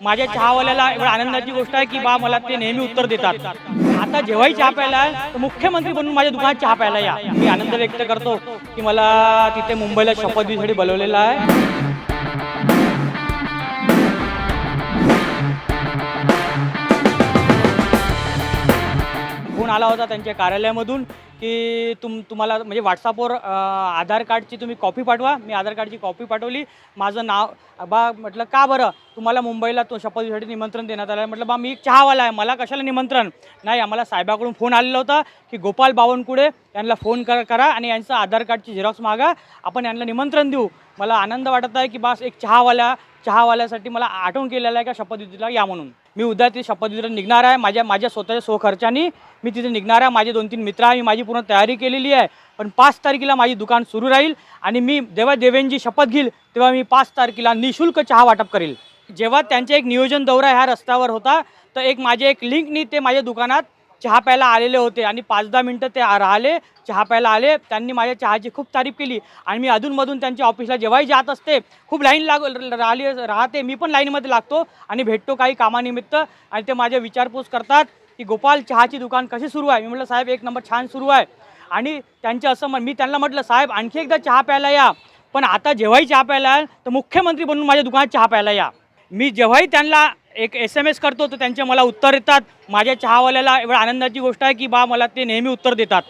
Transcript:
माझ्या चहावाल्याला एवढा आनंदाची गोष्ट आहे की बा मला ते नेहमी उत्तर देतात. आता जेव्हाही चहा प्यायला आहे, तर मुख्यमंत्री बनून माझ्या दुकानात चहा प्यायला या. मी आनंद व्यक्त करतो की मला तिथे मुंबईला शपथविधीसाठी बोलवलेलं आहे. फोन आला होता त्यांच्या कार्यालयामधून की तुम तुम्हाला म्हणजे व्हॉट्सअपवर आधार कार्डची तुम्ही कॉपी पाठवा. मी आधार कार्डची कॉपी पाठवली. माझं नाव बा म्हटलं का बरं? तुम्हाला मुंबईला तो शपथविधीसाठी निमंत्रण देण्यात आलं. म्हटलं बा मी एक चहावाला आहे. मला कशाला निमंत्रण? नाही आम्हाला साहेबाकडून फोन आलेला होता की गोपाल बावनकुळे यांना फोन कर करा आणि यांचं आधार कार्डची झेरॉक्स मागा. आपण यांना निमंत्रण देऊ. मला आनंद वाटत आहे की बास एक चहावाला चहावाल्यासाठी मला आठवण केलेलं आहे का शपथविधीला? या म्हणून. मी उद्या ते शपथविधीला निघणार आहे. माझ्या माझ्या स्वतःच्या स्वखर्चानी मी तिथे निघणार आहे. माझे दोन तीन मित्र आहे. मी माझी पूर्ण तयारी केलेली आहे. पण पाच तारखेला माझी दुकान सुरू राहील आणि मी जेव्हा देवेंची शपथ घेईल तेव्हा मी पाच तारखेला निशुल्क चहा वाटप करेल. जेव्हा त्यांचे एक नियोजन दौरा ह्या रस्त्यावर होता तर एक माझे एक लिंकनी ते माझ्या दुकानात चहा प्यायला आलेले होते आणि पाच दहा मिनटं ते राहिले चहा प्यायला आले. त्यांनी माझ्या चहाची खूप तारीफ केली आणि मी अधूनमधून त्यांच्या ऑफिसला जेव्हाही जात असते खूप लाईन लाग राहिली राहते. मी पण लाईनमध्ये लागतो आणि भेटतो काही कामानिमित्त आणि ते माझ्या विचारपूस करतात की गोपाल चहाची दुकान कशी सुरू आहे? मी म्हटलं साहेब एक नंबर छान सुरू आहे. आणि त्यांचे असं म्हण मी त्यांना म्हटलं साहेब आणखी एकदा चहा प्यायला या. पण आता जेव्हाही चहा प्यायला याल तर मुख्यमंत्री बनून माझ्या दुकानात चहा प्यायला या. मी जेव्हाही त्यांना एक एस एम एस करतो तर त्यांचे मला उत्तर येतात माझ्या चहावाल्याला एवढं आनंदाची गोष्ट आहे की बा मला ते नेहमी उत्तर देतात.